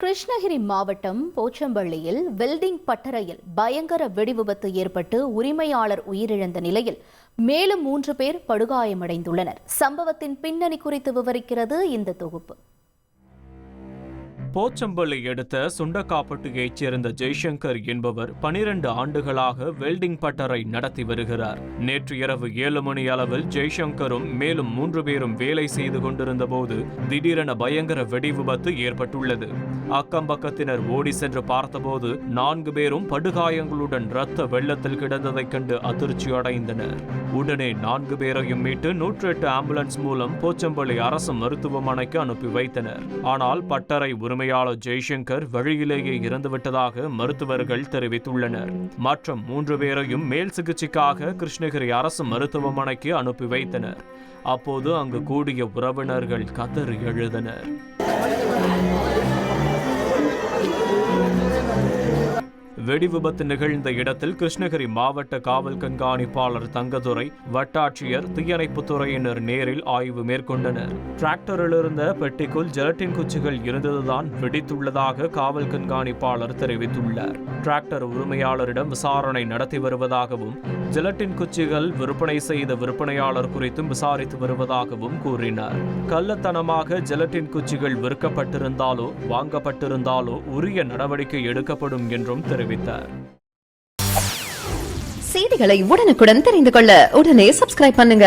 கிருஷ்ணகிரி மாவட்டம் போச்சம்பள்ளியில் வெல்டிங் பட்டறையில் பயங்கர வெடிவிபத்து ஏற்பட்டு உரிமையாளர் உயிரிழந்த நிலையில் மேலும் மூன்று பேர் படுகாயமடைந்துள்ளனர். சம்பவத்தின் பின்னணி குறித்து விவரிக்கிறது இந்த தொகுப்பு. போச்சம்பள்ளி அடுத்த சுண்டக்காப்பட்டியைச் சேர்ந்த ஜெய்சங்கர் என்பவர் பனிரெண்டு ஆண்டுகளாக வெல்டிங் பட்டறை நடத்தி வருகிறார். நேற்று இரவு ஏழு மணி அளவில் ஜெய்சங்கரும் மேலும் மூன்று பேரும் வேலை செய்து கொண்டிருந்த போது திடீரென பயங்கர வெடி விபத்து ஏற்பட்டுள்ளது. அக்கம் பக்கத்தினர் ஓடி சென்று பார்த்தபோது நான்கு பேரும் படுகாயங்களுடன் இரத்த வெள்ளத்தில் கிடந்ததைக் கண்டு அதிர்ச்சி அடைந்தனர். உடனே நான்கு பேரையும் மீட்டு நூற்றி எட்டு ஆம்புலன்ஸ் மூலம் போச்சம்பள்ளி அரசு மருத்துவமனைக்கு அனுப்பி வைத்தனர். ஆனால் பட்டறை உரிமையாளர் ஜெய்சங்கர் வழியிலேயே இறந்துவிட்டதாக மருத்துவர்கள் தெரிவித்துள்ளனர். மற்றும் மூன்று பேரையும் மேல் சிகிச்சைக்காக கிருஷ்ணகிரி அரசு மருத்துவமனைக்கு அனுப்பி வைத்தனர். அப்போது அங்கு கூடிய உறவினர்கள் கதறி எழுதனர் வெடி விபத்து நிகழ்ந்த இடத்தில் கிருஷ்ணகிரி மாவட்ட காவல் கண்காணிப்பாளர் தங்கதுரை வட்டாட்சியர் தீயணைப்புத்துறையினர் நேரில் ஆய்வு மேற்கொண்டனர். டிராக்டரில் இருந்த பெட்டிக்குள் ஜெலட்டின் குச்சிகள் இருந்ததுதான் வெடித்துள்ளதாக காவல் கண்காணிப்பாளர் தெரிவித்துள்ளார். டிராக்டர் உரிமையாளரிடம் விசாரணை நடத்தி வருவதாகவும் ஜெலட்டின் குச்சிகள் விற்பனை செய்த விற்பனையாளர் குறித்தும் விசாரித்து வருவதாகவும் கூறினார். கள்ளத்தனமாக ஜெலட்டின் குச்சிகள் விற்கப்பட்டிருந்தாலோ வாங்கப்பட்டிருந்தாலோ உரிய நடவடிக்கை எடுக்கப்படும் என்றும் தெரிவித்தார். தெரிவித்தார். செய்திகளை உடனுக்குடன் தெரிந்து கொள்ள உடனே சப்ஸ்கிரைப் பண்ணுங்க.